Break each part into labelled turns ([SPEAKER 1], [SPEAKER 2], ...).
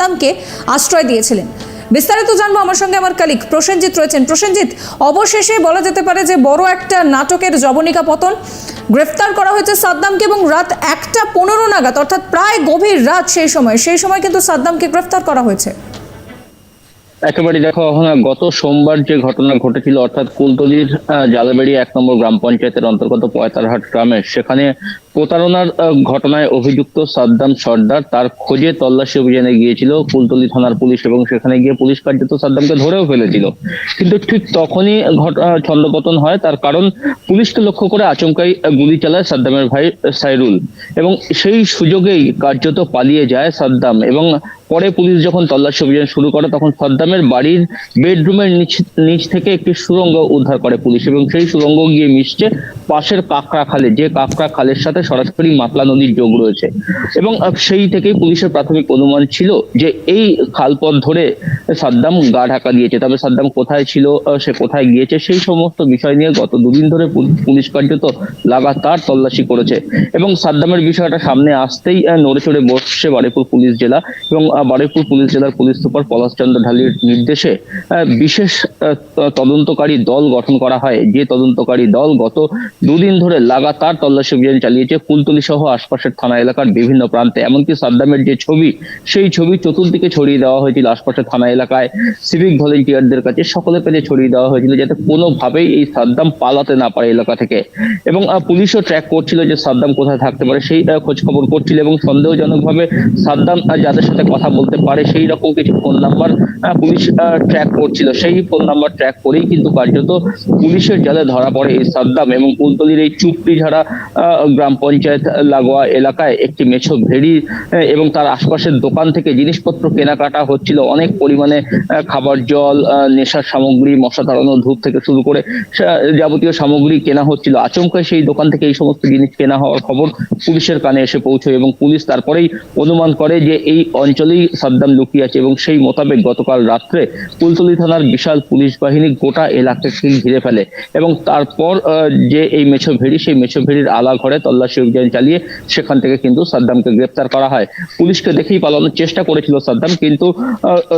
[SPEAKER 1] সাদ্দামকে আশ্রয় দিয়েছিলেন। বিস্তারিত জানব আমার সঙ্গে আমার কালিক প্রসেনজিৎ রয়েছেন। প্রসেনজিৎ, অবশেষে বলা যেতে পারে যে বড় একটা নাটকের জবনিকা পতন গ্রেফতার করা হয়েছে সাদ্দামকে এবং রাত একটা পনেরো নাগাদ, অর্থাৎ প্রায় গভীর রাত সেই সময় সেই সময় কিন্তু সাদ্দামকে গ্রেফতার করা হয়েছে।
[SPEAKER 2] একেবারে দেখো গত সোমবার যে ঘটনা ঘটেছিল, অর্থাৎ কুলতলির জালাবেড়ি এক নম্বর গ্রাম পঞ্চায়েতের অন্তর্গত পয়তারহাট গ্রামে, সেখানে প্রতারণার ঘটনায় অভিযুক্ত সাদ্দাম সর্দার তার খোঁজে তল্লাশি অভিযানে গিয়েছিল। কুলতলি থানার পুলিশ এবং সেখানে গিয়ে পুলিশ কার্যত সাদ্দামকে ধরেও ফেলেছিল। কিন্তু ঠিক তখনই ছন্দপতন হয়। তার কারণ পুলিশকে লক্ষ্য করে আচমকাই গুলি চালায় সাদ্দামের ভাই সাইরুল। এবং সেই সুযোগেই কার্যত পালিয়ে যায় সাদ্দাম এবং পরে পুলিশ যখন তল্লাশি অভিযান শুরু করে, তখন সাদ্দামের বাড়ির বেডরুমের নিচ নিচ থেকে একটি সুরঙ্গ উদ্ধার করে পুলিশ এবং সেই সুরঙ্গ গিয়ে মিশছে পাশের কাকড়া খালে। যে কাকড়া খালের সাথে সরাসরি মাতলা নদীর যোগ রয়েছে। এবং সেই থেকেই পুলিশের প্রাথমিক অনুমান ছিল যে এই খালপথ ধরে সাদ্দাম গা ঢাকা দিয়েছে। তবে সাদ্দাম কোথায় ছিল সে কোথায় গিয়েছে সেই সমস্ত বিষয় নিয়ে গত দুদিন ধরে পুলিশ কার্যত লাগাতার তল্লাশি করেছে। এবং সাদ্দামের বিষয়টা সামনে আসতেই নড়ে চড়ে বসছে বারুইপুর পুলিশ জেলা এবং আহ, বারুইপুর পুলিশ জেলার পুলিশ সুপার পলাশচন্দ্র ঢালির নির্দেশে বিশেষ তদন্তকারী দল গঠন করা হয়। যে তদন্তকারী দল গত দুদিন ধরে লাগাতার তল্লাশি অভিযান চালিয়েছে কুলতলি সহ আশপাশের থানা এলাকার বিভিন্ন প্রান্তে। এমনকি সাদ্দামের যে ছবি সেই ছবি চতুর্দিকে ছড়িয়ে দেওয়া হয়েছিল আশপাশের থানা এলাকায় সিভিক ভলেন্টিয়ারদের কাছে সকলের কাছে ছড়িয়ে দেওয়া হয়েছিল যাতে কোনোভাবেই এই সাদ্দাম পালাতে না পারে এলাকা থেকে। এবং পুলিশও ট্র্যাক করছিল যে সাদ্দাম কোথায় থাকতে পারে সেই খোঁজ খবর করছিল এবং সন্দেহজনকভাবে সাদ্দাম যাদের সাথে কথা বলতে পারে সেই রকম কিছু ফোন নাম্বার পুলিশ ট্র্যাক করছিল। সেই ফোন নাম্বার ট্র্যাক করেই কিন্তু কার্যত পুলিশের জালে ধরা পড়ে এই সাদ্দাম এবং কুলতলির এই চুপড়িঝাড়া আহ, গ্রাম পঞ্চায়েত লাগোয়া এলাকায় একটি মেছো ভেড়ি এবং তার আশপাশের দোকান থেকে জিনিসপত্র কেনাকাটা হচ্ছিল। অনেক পরিমাণে আহ, খাবার জল নেশার সামগ্রী মশা তাড়ানো ধূপ থেকে শুরু করে যাবতীয় সামগ্রী কেনা হচ্ছিল। আচমকা সেই দোকান থেকে এই সমস্ত জিনিস কেনা হওয়ার খবর পুলিশের কানে এসে পৌঁছয় এবং পুলিশ তারপরেই অনুমান করে যে এই অঞ্চলেই সাদ্দাম লুকিয়ে আছে এবং সেই মোতাবেক গতকাল রাত্রে কুলতলি থানার বিশাল পুলিশ বাহিনী গোটা এলাকাকে ঘিরে ফেলে এবং তারপর যে এই মেছো ভেড়ি সেই মেছো ভেড়ির আলা ঘরে তল্লাশি অভিযান চালিয়ে সেখান থেকে কিন্তু সাদ্দামকে গ্রেপ্তার করা হয়। পুলিশকে দেখেই পালানোর চেষ্টা করেছিল সাদ্দাম কিন্তু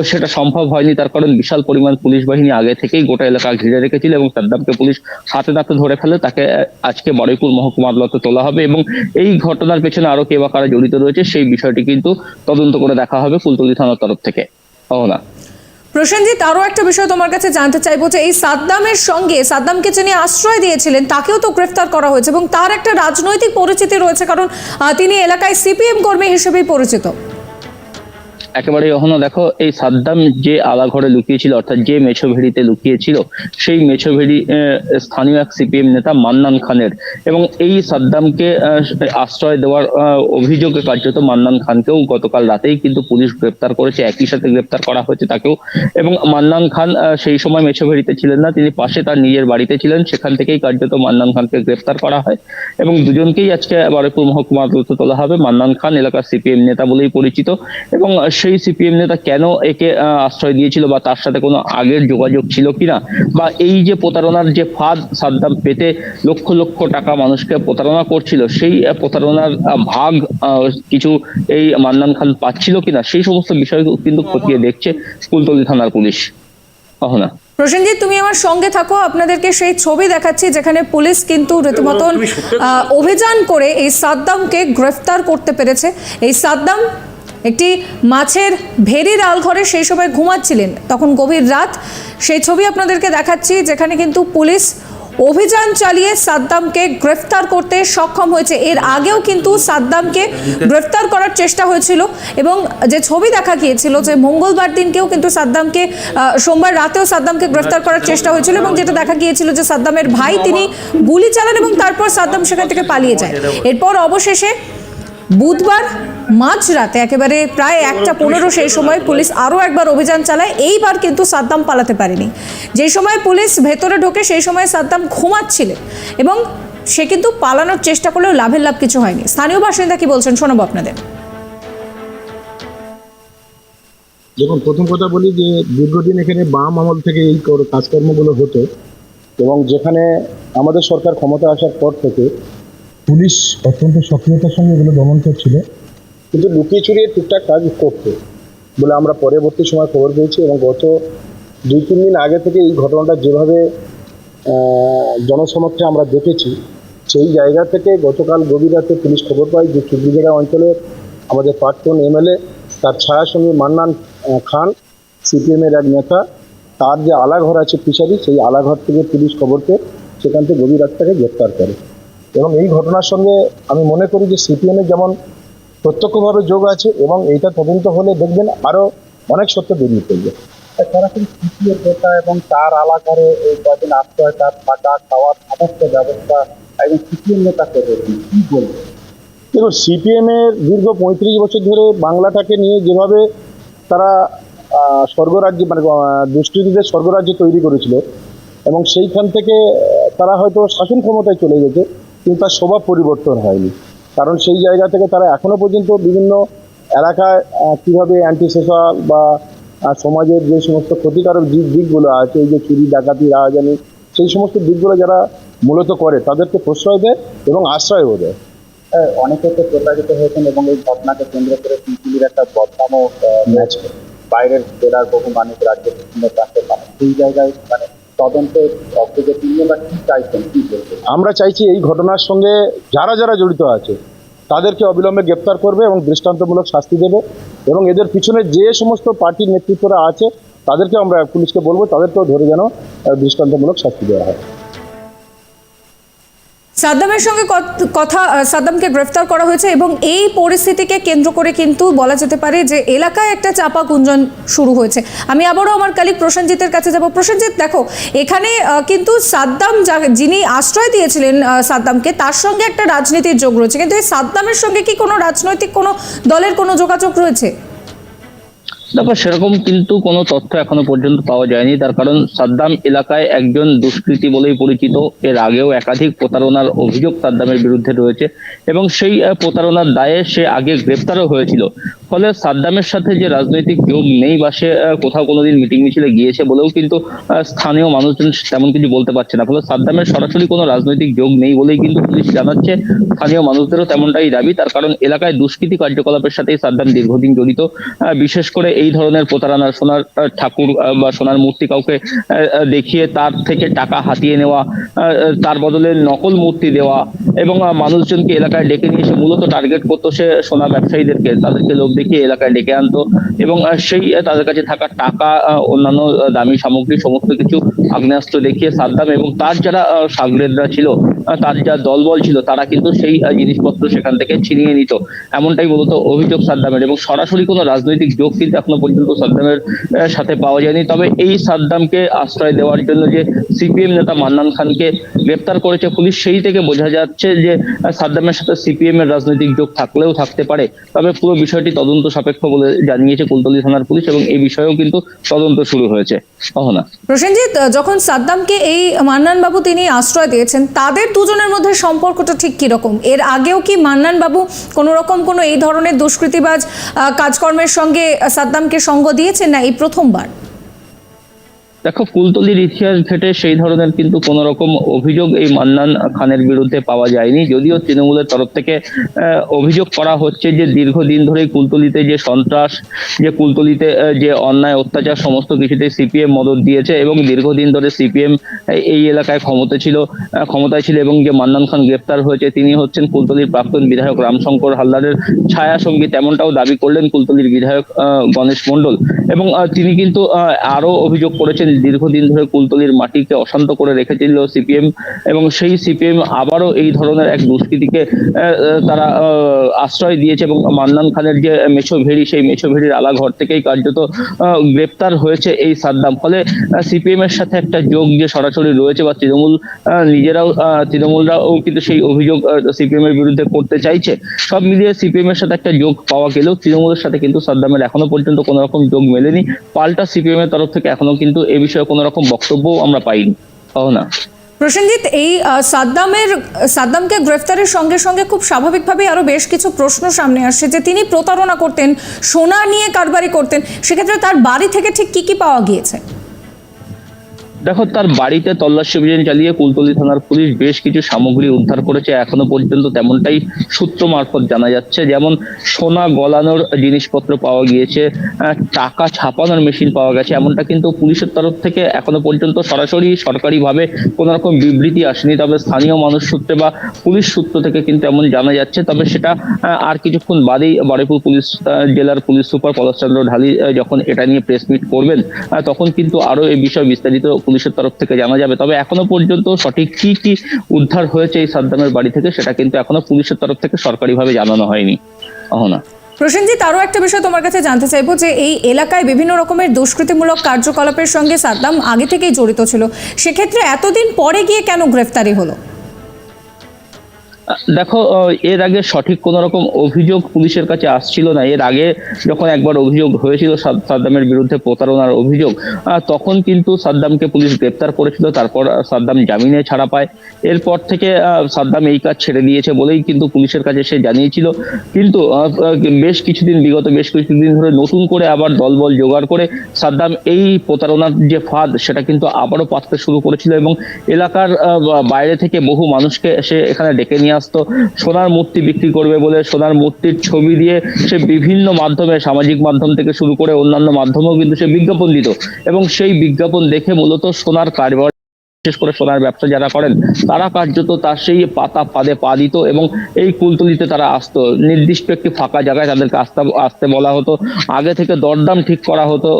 [SPEAKER 2] সেটা সম্ভব হয়নি। তার কারণ বিশাল পরিমাণ পুলিশ বাহিনী আগে থেকেই গোটা এলাকা ঘিরে রেখেছিল এবং সাদ্দামকে পুলিশ হাতে নাতে ধরে ফেলে তাকে আজকে বারুইপুর মহকুমা আদালতে তোলা হবে এবং এই ঘটনার পেছনে আরও কে বা কারা জড়িত রয়েছে সেই বিষয়টি কিন্তু তদন্ত করে দেখা হবে কুলতলি থানার তরফ থেকে। ও না
[SPEAKER 1] প্রসেনজিৎ আরও একটা বিষয় তোমার কাছে জানতে চাইব যে এই সাদ্দামের সঙ্গে, সাদ্দামকে যিনি আশ্রয় দিয়েছিলেন, তাকেও তো গ্রেফতার করা হয়েছে এবং তার একটা রাজনৈতিক পরিচিতি রয়েছে কারণ তিনি এলাকায় সিপিএম কর্মী হিসেবেই পরিচিত।
[SPEAKER 2] একেবারে এখনও দেখো, এই সাদ্দাম যে আলাঘরে লুকিয়েছিল, অর্থাৎ যে মেছো ভেড়িতে লুকিয়েছিল, সেই মেছো ভেড়ি স্থানীয় এক সিপিএম নেতা মান্নান খানের। এবং এই সাদ্দামকে আশ্রয় দেওয়ার অভিযোগে কার্যত মান্নান খানকেও গতকাল রাতেই কিন্তু পুলিশ গ্রেপ্তার করেছে, একই সাথে গ্রেপ্তার করা হয়েছে তাকেও। এবং মান্নান খান সেই সময় মেছো ভেড়িতে ছিলেন না, তিনি পাশে তার নিজের বাড়িতে ছিলেন, সেখান থেকেই কার্যত মান্নান খানকে গ্রেপ্তার করা হয়। এবং দুজনকেই আজকে বারুইপুর মহকুমা আদালতে তোলা হবে। মান্নান খান এলাকার সিপিএম নেতা বলেই পরিচিত। এবং সেই সিপিএম নেতা কেন একে আহ, আশ্রয় দিয়েছিল বা তার সাথে কোনো আগের যোগাযোগ ছিল কিনা? বা এই যে প্রতারণার যে ফাঁদ সাদ্দাম পেতে লক্ষ লক্ষ টাকা মানুষকে প্রতারণা করছিল সেই প্রতারণার ভাগ কিছু এই মান্নান খান পাচ্ছিল কিনা? সেই সমস্ত বিষয় কিন্তু খতিয়ে দেখছে কুলতলি থানার পুলিশ। অহনা।
[SPEAKER 1] প্রসেনজিৎ তুমি আমার সঙ্গে থাকো আপনাদেরকে সেই ছবি দেখাচ্ছি যেখানে পুলিশ কিন্তু রীতিমতন আহ, অভিযান করে এই সাদ্দামকে গ্রেফতার করতে পেরেছে। এই সাদ্দাম একটি মাছের ভেরির আলঘরে সেই সময় ঘুমাচ্ছিলেন। তখন গভীর রাত, সেই ছবি আপনাদেরকে দেখাচ্ছি, যেখানে কিন্তু পুলিশ অভিযান চালিয়ে সাদ্দামকে গ্রেফতার করতে সক্ষম হয়েছে। এর আগেও কিন্তু সাদ্দামকে গ্রেফতার করার চেষ্টা হয়েছিল এবং যে ছবি দেখা গিয়েছিল যে মঙ্গলবার দিনকেও কিন্তু সাদ্দামকে সোমবার রাতেও সাদ্দামকে গ্রেফতার করার চেষ্টা হয়েছিল এবং যেটা দেখা গিয়েছিল যে সাদ্দামের ভাই তিনি গুলি চালান এবং তারপর সাদ্দাম সেখান থেকে পালিয়ে যায়। এরপর অবশেষে বুধবার মাঝরাতে একেবারে প্রায় একটা পনেরো সেই সময় পুলিশ আরও একবার অভিযান চালায়। এইবার কিন্তু সাদ্দাম পালাতে পারেনি। যেই সময় পুলিশ ভেতরে ঢোকে, সেই সময় সাদ্দাম ঘুমাচ্ছিলেন এবং সে কিন্তু পালানোর চেষ্টা করলেও লাভের লাভ কিছু হয়নি। স্থানীয় বাসিন্দা কি বলছেন, শোনাবো আপনাদের।
[SPEAKER 3] দেখুন, প্রথম কথা বলি যে দীর্ঘদিন এখানে বাম আমল থেকে এই কাজকর্মগুলো হতো এবং যেখানে আমাদের সরকার ক্ষমতা আসার পর থেকে পুলিশ অত্যন্ত সক্রিয়তার সঙ্গে এগুলো দমন করছিল। কিন্তু লুকিয়ে চুরিয়ে টুকটাক কাজ করতো বলে আমরা পরবর্তী সময় খবর পেয়েছি এবং গত দুই, তিন দিন আগে থেকে এই ঘটনাটা যেভাবে জনসমক্ষে আমরা দেখেছি, সেই জায়গা থেকে গতকাল গভীর রাতে পুলিশ খবর পায় যে চুবড়িজাগা অঞ্চলে আমাদের প্রাক্তন এমএলএ, তার ছায়াসঙ্গী মান্নান খান, সিপিএমের এক নেতা, তার যে আলাঘর আছে ফিশারি, সেই আলাঘর থেকে পুলিশ খবর পেয়ে সেখান থেকে গভীর রাত তাকে গ্রেপ্তার করে। এবং এই ঘটনার সঙ্গে আমি মনে করি যে সিপিএমের যেমন প্রত্যক্ষভাবে যোগ আছে এবং এইটা তদন্ত হলে দেখবেন আরও অনেক সত্য বেরিয়ে পড়বে
[SPEAKER 4] সরাসরি সিপিএর নেতা এবং তার আলাকারে এই কদিন আশ্রয় তার থাকা খাওয়ার সমস্ত ব্যবস্থা এবং সিপিএম নেতা করেছেন কি বলব?
[SPEAKER 3] দেখুন সিপিএমের দীর্ঘ পঁয়ত্রিশ বছর ধরে বাংলাটাকে নিয়ে যেভাবে তারা স্বর্গরাজ্য মানে দুষ্কৃতীদের স্বর্গরাজ্য তৈরি করেছিল এবং সেইখান থেকে তারা হয়তো শাসন ক্ষমতায় চলে গেছে। কিন্তু তার স্বভাব পরিবর্তন হয়নি। কারণ সেই জায়গা থেকে তারা এখনও পর্যন্ত বিভিন্ন এলাকায় কীভাবে কীভাবে অ্যান্টি সোশ্যাল বা সমাজের যে সমস্ত ক্ষতিকারক দিক দিকগুলো আছে এই যে চুরি ডাকাতি রাহাজানি সেই সমস্ত দিকগুলো যারা মূলত করে তাদেরকে প্রশ্রয় দেয় এবং আশ্রয়ও দেয়।
[SPEAKER 4] হ্যাঁ, অনেকে তো প্রতারিত হয়েছেন এবং এই ঘটনাকে কেন্দ্র করে পিপিলির একটা বদনামও ম্যাচ বাইরের জেলার বহু মানুষ রাজ্যের বিভিন্ন প্রান্তের মানুষ সেই জায়গায় মানে
[SPEAKER 3] আমরা চাইছি এই ঘটনার সঙ্গে যারা যারা জড়িত আছে, তাদেরকে অবিলম্বে গ্রেপ্তার করবে এবং দৃষ্টান্তমূলক শাস্তি দেবে এবং এদের পিছনে যে সমস্ত পার্টির নেতৃত্বরা আছে, তাদেরকে আমরা পুলিশকে বলব, তাদেরকেও ধরে যেন দৃষ্টান্তমূলক শাস্তি দেওয়া হয়।
[SPEAKER 1] সাদ্দামের সঙ্গে কথা সাদ্দামকে গ্রেফতার করা হয়েছে এবং এই পরিস্থিতিকে কেন্দ্র করে কিন্তু বলা যেতে পারে যে এলাকায় একটা চাপা গুঞ্জন শুরু হয়েছে। আমি আবারও আমার কালিক প্রসেনজিতের কাছে যাব। প্রসেনজিৎ, দেখো, এখানে কিন্তু সাদ্দাম যা- যিনি আশ্রয় দিয়েছিলেন সাদ্দামকে, তার সঙ্গে একটা রাজনীতির যোগ রয়েছে। কিন্তু এই সাদ্দামের সঙ্গে কি কোনো রাজনৈতিক কোনো দলের কোনো যোগাযোগ রয়েছে?
[SPEAKER 2] দেখো, সেরকম কিন্তু কোনো তথ্য এখনও পর্যন্ত পাওয়া যায়নি। তার কারণ সাদ্দাম এলাকায় একজন দুষ্কৃতী বলেই পরিচিত। এর আগেও একাধিক প্রতারণার অভিযোগ সাদ্দামের বিরুদ্ধে রয়েছে এবং সেই প্রতারণার দায়ে সে আগে গ্রেপ্তারও হয়েছিল। ফলে সাদ্দামের সাথে যে রাজনৈতিক যোগ নেই বা সে কোথাও কোনোদিন মিটিং মিছিলে গিয়েছে বলেও কিন্তু স্থানীয় মানুষজন তেমন কিছু বলতে পারছে না। ফলে সাদ্দামের সরাসরি কোনো রাজনৈতিক যোগ নেই বলেই কিন্তু পুলিশ জানাচ্ছে। স্থানীয় মানুষদেরও তেমনটাই দাবি। তার কারণ এলাকায় দুষ্কৃতী কার্যকলাপের সাথেই সাদ্দাম দীর্ঘদিন জড়িত। বিশেষ করে এই ধরনের প্রতারণা সোনার ঠাকুর বা সোনার মূর্তি কাউকে দেখিয়ে তার থেকে টাকা হাতিয়ে নেওয়া তার বদলে নকল মূর্তি দেওয়া এবং মানুষজনকে এলাকায় ডেকে নিয়ে এসে মূলত টার্গেট করতো সে সোনা ব্যবসায়ীদেরকে, তাদেরকে লোক দেখিয়ে এলাকায় ডেকে আনতো এবং সেই তাদের কাছে থাকা টাকা অন্যান্য দামি সামগ্রী সমস্ত কিছু আগ্নেয়াস্ত্র দেখিয়ে সাদ্দাম এবং তার যারা সাগরেদরা ছিল তার যা দলবল ছিল, তারা কিন্তু সেই জিনিসপত্র সেখান থেকে ছিনিয়ে নিত। এমনটাই মূলত অভিযোগ সাদ্দামের এবং সরাসরি কোনো রাজনৈতিক যোগ কিন্তু এখনও পর্যন্ত সাদ্দামের সাথে পাওয়া যায়নি। তবে এই সাদ্দামকে আশ্রয় দেওয়ার জন্য যে সিপিএম নেতা মান্নান খানকে গ্রেপ্তার করেছে পুলিশ সেই থেকে বোঝা যাচ্ছে যে সাদ্দামের সাথে সিপিএম এর রাজনৈতিক যোগ থাকলেও থাকতে পারে। তবে পুরো বিষয়টি তদন্ত সাপেক্ষ বলে জানিয়েছে কুলতলি থানার পুলিশ এবং এই বিষয়েও কিন্তু তদন্ত শুরু হয়েছে। অহনা।
[SPEAKER 1] প্রসেনজিৎ যখন সাদ্দামকে এই মান্নান বাবু তিনি আশ্রয় দিয়েছেন তাদের দুজনের মধ্যে সম্পর্কটা ঠিক কীরকম? এর আগেও কি মান্নান বাবু কোনো রকম কোনো এই ধরনের দুষ্কৃতিবাজ কাজকর্মের সঙ্গে আহ, সাদ্দামকে সঙ্গ দিয়েছেন না এই প্রথমবার?
[SPEAKER 2] দেখো কুলতলির ইতিহাস ঘেটে সেই ধরনের কিন্তু কোন রকম অভিযোগ এই মান্নান খানের বিরুদ্ধে পাওয়া যায়নি। যদিও তৃণমূলের তরফ থেকে অভিযোগ করা হচ্ছে যে দীর্ঘদিন ধরে কুলতলিতে যে সন্ত্রাস, যে কুলতলিতে যে অন্যায়, অত্যাচার, সমস্ত কিছুতে সিপিএম মদত দিয়েছে এবং দীর্ঘদিন ধরে সিপিএম এই এলাকায় ক্ষমতা ছিল ক্ষমতায় ছিল এবং যে মান্নান খান গ্রেপ্তার হয়েছে, তিনি হচ্ছেন কুলতলির প্রাক্তন বিধায়ক রামশঙ্কর হালদারের ছায়া সঙ্গী। তেমনটাও দাবি করলেন কুলতলির বিধায়ক গণেশ মণ্ডল। এবং তিনি কিন্তু আরও অভিযোগ করেছেন দীর্ঘদিন ধরে কুলতলির মাটিকে অশান্ত করে রেখেছিল সিপিএম এবং সেই সিপিএম আবারও এই ধরনের এক দুষ্কৃতিকে তারা আশ্রয় দিয়েছে এবং মান্নান খানের যে মেছো ভেড়ি, সেই মেছো ভেড়ির আলা ঘর থেকেই কার্যত গ্রেপ্তার হয়েছে এই সাদ্দাম। ফলে সিপিএম এর সাথে একটা যোগ যে সরাসরি রয়েছে বা তৃণমূল নিজেরাও তৃণমূলরাও কিন্তু সেই অভিযোগ সিপিএম এর বিরুদ্ধে করতে চাইছে। সব মিলিয়ে সিপিএম এর সাথে একটা যোগ পাওয়া গেলেও তৃণমূলের সাথে কিন্তু সাদ্দামের এখনও পর্যন্ত কোনো রকম যোগ মেলেনি। পাল্টা সিপিএম এর তরফ থেকে এখনও কিন্তু এ বিষয়ে কোনো রকম বক্তব্য আমরা পাইনি না?
[SPEAKER 1] প্রসেনজিৎ, এই সাদ্দামের, সাদ্দামকে গ্রেফতারের সঙ্গে সঙ্গে খুব স্বাভাবিকভাবেই আরও বেশ কিছু প্রশ্ন সামনে আসছে যে তিনি প্রতারণা করতেন, সোনা নিয়ে কারবারি করতেন, সেক্ষেত্রে তার বাড়ি থেকে ঠিক কি কি পাওয়া গিয়েছে?
[SPEAKER 2] দেখো, তার বাড়িতে তল্লাশি অভিযান চালিয়ে কুলতলি থানার পুলিশ বেশ কিছু সামগ্রী উদ্ধার করেছে। এখনও পর্যন্ত তেমনটাই সূত্র মারফত জানা যাচ্ছে। যেমন, সোনা গলানোর জিনিসপত্র পাওয়া গিয়েছে টাকা ছাপানোর মেশিন পাওয়া গেছে, এমনটা কিন্তু পুলিশের তরফ থেকে এখনও পর্যন্ত সরাসরি সরকারিভাবে কোনো রকম বিবৃতি আসেনি। তবে স্থানীয় মানুষ সূত্রে বা পুলিশ সূত্র থেকে কিন্তু এমন জানা যাচ্ছে। তবে সেটা আর কিছুক্ষণ বাদেই বারুইপুর পুলিশ জেলার পুলিশ সুপার পলাশচন্দ্র ঢালি যখন এটা নিয়ে প্রেস মিট করবেন তখন কিন্তু আরও এই বিষয়ে বিস্তারিত পুলিশের তরফ থেকে জানা যাবে। তবে এখনও পর্যন্ত সঠিক কি কি উদ্ধার হয়েছে এই সাদ্দামের বাড়ি থেকে সেটা কিন্তু এখনও পুলিশের তরফ থেকে সরকারিভাবে জানানো হয়নি। অহনা।
[SPEAKER 1] প্রসেনজিৎ আরও একটা বিষয় তোমার কাছে জানতে চাইব যে এই এলাকায় বিভিন্ন রকমের দুষ্কৃতিমূলক কার্যকলাপের সঙ্গে সাদ্দাম আগে থেকেই জড়িত ছিল। সেক্ষেত্রে এতদিন পরে গিয়ে কেন গ্রেফতারি হলো?
[SPEAKER 2] দেখো এর আগে সঠিক কোন রকম অভিযোগ পুলিশের কাছে আসছিল না। এর আগে যখন একবার অভিযোগ হয়েছিল সাদ- সাদ্দামের বিরুদ্ধে প্রতারণার অভিযোগ তখন কিন্তু সাদ্দামকে পুলিশ গ্রেপ্তার করেছিল, তারপর সাদ্দাম জামিনে ছাড়া পায়। এরপর থেকে সাদ্দাম এই কাজ ছেড়ে দিয়েছে বলেই কিন্তু পুলিশের কাছে সে জানিয়েছিল। কিন্তু বেশ কিছুদিন বিগত, বেশ কিছুদিন ধরে নতুন করে আবার দলবল জোগাড় করে সাদ্দাম এই প্রতারণার যে ফাঁদ, সেটা কিন্তু আবারও পাততে শুরু করেছিল এবং এলাকার বাইরে থেকে বহু মানুষকে সে এখানে ডেকে নিয়ে আসতো সোনার মূর্তি বিক্রি করবে বলে সোনার মূর্তির ছবি দিয়ে সে বিভিন্ন মাধ্যমে, সামাজিক মাধ্যম থেকে শুরু করে অন্যান্য মাধ্যমেও কিন্তু সে বিজ্ঞাপন দিত। এবং সেই বিজ্ঞাপন দেখে মূলত সোনার কারবার বিশেষ করে সোনার ব্যবসা যারা করেন, তারা কার্যত তার সেই পাতা পাদে পা দিত এবং এই কুলতলিতে তারা আসতো। নির্দিষ্ট একটি ফাঁকা জায়গায় তাদেরকে আসতে আসতে বলা হতো। আগে থেকে দরদাম ঠিক করা হতো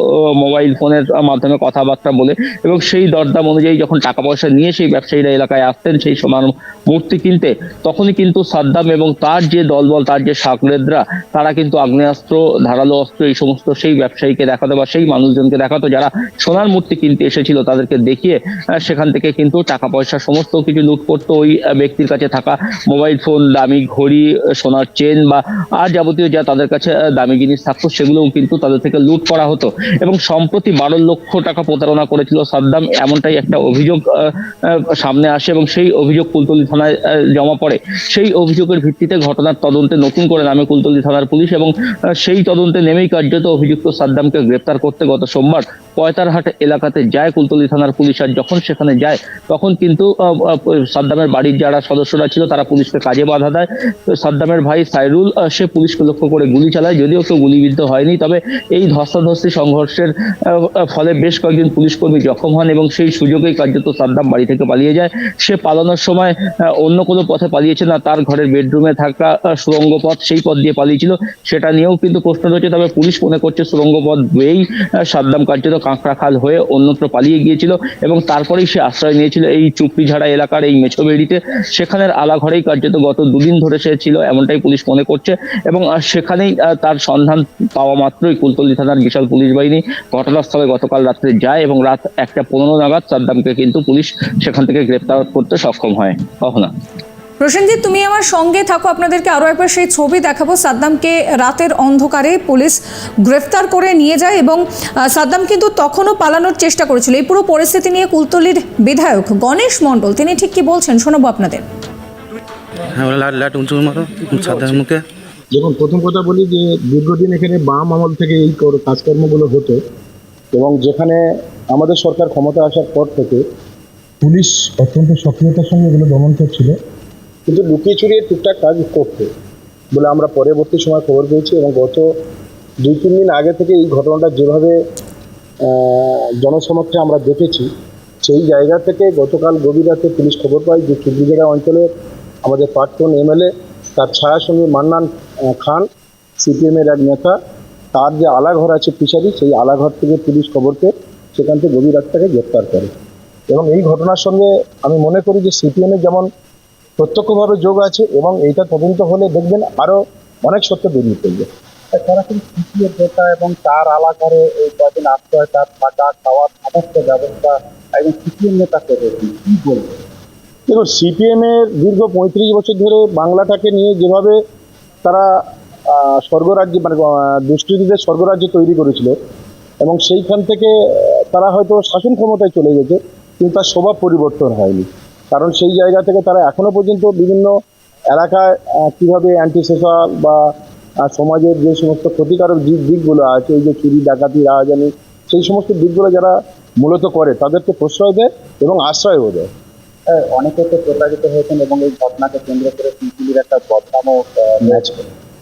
[SPEAKER 2] মোবাইল ফোনের মাধ্যমে কথাবার্তা বলে এবং সেই দরদাম অনুযায়ী যখন টাকা পয়সা নিয়ে সেই ব্যবসায়ীরা এলাকায় আসতেন, সেই সোনার মূর্তি কিনতে, তখনই কিন্তু সাদ্দাম এবং তার যে দলবল, তার যে সাকরেদরা তারা কিন্তু আগ্নেয়াস্ত্র, ধারালো অস্ত্র, এই সমস্ত সেই ব্যবসায়ীকে দেখাতো বা সেই মানুষজনকে দেখাতো যারা সোনার মূর্তি কিনতে এসেছিল তাদেরকে দেখিয়ে সেখান থেকে কিন্তু টাকা পয়সা সমস্ত কিছু লুট করতো ওই ব্যক্তির কাছে থাকা মোবাইল ফোন, দামি ঘড়ি সোনার চেন বা আর যাবতীয় যা তাদের কাছে দামি জিনিস থাকতো সেগুলোও কিন্তু তাদের থেকে লুট করা হতো। এবং সম্প্রতি বারো লক্ষ টাকা প্রতারণা করেছিল সাদ্দাম এমনটাই একটা অভিযোগ সামনে আসে এবং সেই অভিযোগ কুলতলি থানায় জমা পড়ে। সেই অভিযোগের ভিত্তিতে ঘটনার তদন্তে নতুন করে নামে কুলতলি থানার পুলিশ এবং সেই তদন্তে নেমেই কার্যত অভিযুক্ত সাদ্দামকে গ্রেপ্তার করতে গত সোমবার পয়তারহাট এলাকাতে যায় কুলতলি থানার পুলিশ। আর যখন সেখানে যায় তখন কিন্তু সাদ্দামের বাড়ির যারা সদস্যরা ছিল তারা পুলিশকে কাজে বাধা দেয়। তো সাদ্দামের ভাই সাইরুল সে পুলিশকে লক্ষ্য করে গুলি চালায় যদিও কেউ গুলিবিদ্ধ হয়নি তবে এই ধস্তাধস্তি সংঘর্ষের ফলে বেশ কয়েকজন পুলিশ কর্মী জখম হন এবং সেই সুযোগেই কার্যত সাদ্দাম বাড়ি থেকে পালিয়ে যায়। সে পালানোর সময় অন্য কোনো পথে পালিয়েছে না তার ঘরের বেডরুমে থাকা আহ, সুড়ঙ্গ পথ সেই পথ দিয়ে পালিয়েছিল সেটা নিয়েও কিন্তু প্রশ্ন রয়েছে তবে পুলিশ মনে করছে সুরঙ্গ পথ বেয়েই সাদ্দাম কার্যত কাঁকড়াখাল হয়ে অন্যত্র পালিয়ে গিয়েছিল এবং তারপরেই সে আশ্রয় নিয়েছিল এই চুপড়ি ঝাড়া এলাকার এই মেছোবেড়িতে। সেখানের আলাঘরেই কার্যত গত দুদিন ধরে সে ছিল, এমনটাই পুলিশ মনে করছে। এবং সেখানেই তার সন্ধান পাওয়া মাত্রই কুলতলি থানার বিশাল পুলিশ বাহিনী ঘটনাস্থলে গতকাল রাত্রে যায় এবং রাত একটা পনেরো নাগাদ সাদ্দামকে কিন্তু পুলিশ সেখান থেকে গ্রেপ্তার করতে সক্ষম হয়। কখনো
[SPEAKER 1] প্রসেনজিৎ তুমি আমার সঙ্গে থাকো। আপনাদেরকে আরও একবার সেই ছবি দেখাবো। সাদ্দামকে রাতের অন্ধকারে পুলিশ গ্রেফতার করে নিয়ে যায় এবং সাদ্দাম কিন্তু তখনও পালানোর চেষ্টা করেছিল। এই পুরো পরিস্থিতি নিয়ে কুলতলির বিধায়ক গণেশ মণ্ডল তিনি ঠিক কি বলছেন? শোনাবো আপনাদের।
[SPEAKER 5] হ্যাঁ
[SPEAKER 3] দেখুন প্রথম কথা বলি যে দীর্ঘদিন এখানে বাম আমল থেকে এই কাজকর্মগুলো হতো এবং যেখানে আমাদের সরকার ক্ষমতা আসার পর থেকে পুলিশ অত্যন্ত সক্রিয়তার সঙ্গে এগুলো দমন করছিল। কিন্তু লুকিয়ে চুরিয়ে টুকটাক কাজ করতে। বলে আমরা পরবর্তী সময় খবর পেয়েছি এবং গত দুই, তিন দিন আগে থেকে এই ঘটনাটা যেভাবে জনসমক্ষে আমরা দেখেছি, সেই জায়গা থেকে গতকাল গভীর রাতে পুলিশ খবর পায় যে চুবড়িজাড়া অঞ্চলে আমাদের প্রাক্তন এমএলএ, তার ছায়া সঙ্গে মান্নান খান, সিপিএমের এক নেতা, তার যে আলাঘর আছে ফিশারি সেই আলাঘর থেকে পুলিশ খবর পেয়ে সেখান থেকে গভীর রাত তাকে গ্রেপ্তার করে। এবং এই ঘটনার সঙ্গে আমি মনে করি যে সিপিএমের যেমন প্রত্যক্ষভাবে যোগ আছে এবং এইটা তদন্ত হলে দেখবেন আরও অনেক সত্য বেরিয়ে পড়বে।
[SPEAKER 4] সিপিএর নেতা এবং তার আলাকারে এই কদিন আশ্রয় তার থাকা খাওয়ার সমস্ত ব্যবস্থা একজন সিপিএম নেতা করেছেন কি বলব
[SPEAKER 3] দেখুন সিপিএমের দীর্ঘ পঁয়ত্রিশ বছর ধরে বাংলাটাকে নিয়ে যেভাবে তারা স্বর্গরাজ্য মানে দুষ্কৃতীদের স্বর্গরাজ্য তৈরি করেছিল এবং সেইখান থেকে তারা হয়তো শাসন ক্ষমতায় চলে গেছে কিন্তু তার স্বভাব পরিবর্তন হয়নি। কারণ সেই জায়গা থেকে তারা এখনও পর্যন্ত বিভিন্ন এলাকায় কীভাবে কীভাবে অ্যান্টি সোশ্যাল বা সমাজের যে সমস্ত ক্ষতিকারক দিক দিকগুলো আছে এই যে চুরি ডাকাতি রাহাজানি সেই সমস্ত দিকগুলো যারা মূলত করে তাদেরকে প্রশ্রয় দেয় এবং আশ্রয়ও দেয়।
[SPEAKER 4] আহ, অনেকে তো প্রতারিত হয়েছেন এবং এই ঘটনাকে কেন্দ্র করে পিপিলির একটা বদনামও ম্যাচ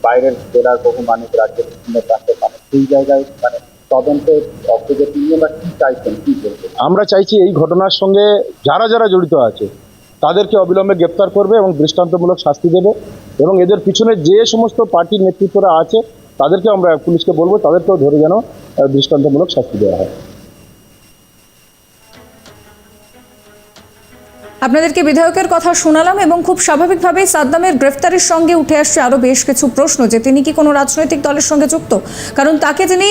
[SPEAKER 4] বাইরের জেলার বহু মানুষ রাজ্যের বিভিন্ন প্রান্তের মানুষ সেই জায়গায় মানে তদন্তে অগ্রগতি নিয়ে বা কি চাইছেন, কি বলবেন?
[SPEAKER 3] আমরা চাইছি এই ঘটনার সঙ্গে যারা যারা জড়িত আছে, তাদেরকে অবিলম্বে গ্রেপ্তার করবে এবং দৃষ্টান্তমূলক শাস্তি দেবে এবং এদের পিছনে যে সমস্ত পার্টির নেতৃত্বরা আছে, তাদেরকে আমরা পুলিশকে বলব, তাদেরকেও ধরে যেন দৃষ্টান্তমূলক শাস্তি দেওয়া হয়।
[SPEAKER 1] আপনাদেরকে বিধায়কের কথা শোনালাম এবং খুব স্বাভাবিকভাবেই সাদ্দামের গ্রেফতারের সঙ্গে উঠে আসছে আরও বেশ কিছু প্রশ্ন যে তিনি কি কোনো রাজনৈতিক দলের সঙ্গে যুক্ত? কারণ তাকে যিনি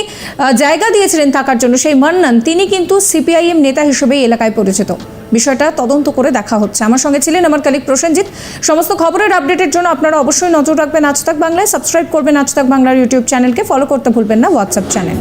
[SPEAKER 1] জায়গা দিয়েছিলেন থাকার জন্য, সেই মান্নান, তিনি কিন্তু সিপিআইএম নেতা হিসেবেই এলাকায় পরিচিত। বিষয়টা তদন্ত করে দেখা হচ্ছে। আমার সঙ্গে ছিলেন আমার কালিক প্রসেনজিৎ। সমস্ত খবরের আপডেটের জন্য আপনারা অবশ্যই নজর রাখবেন আজ তাক বাংলায়। সাবস্ক্রাইব করবেন আজ তাক বাংলার ইউটিউব চ্যানেলকে ফলো করতে ভুলবেন না হোয়াটসঅ্যাপ চ্যানেল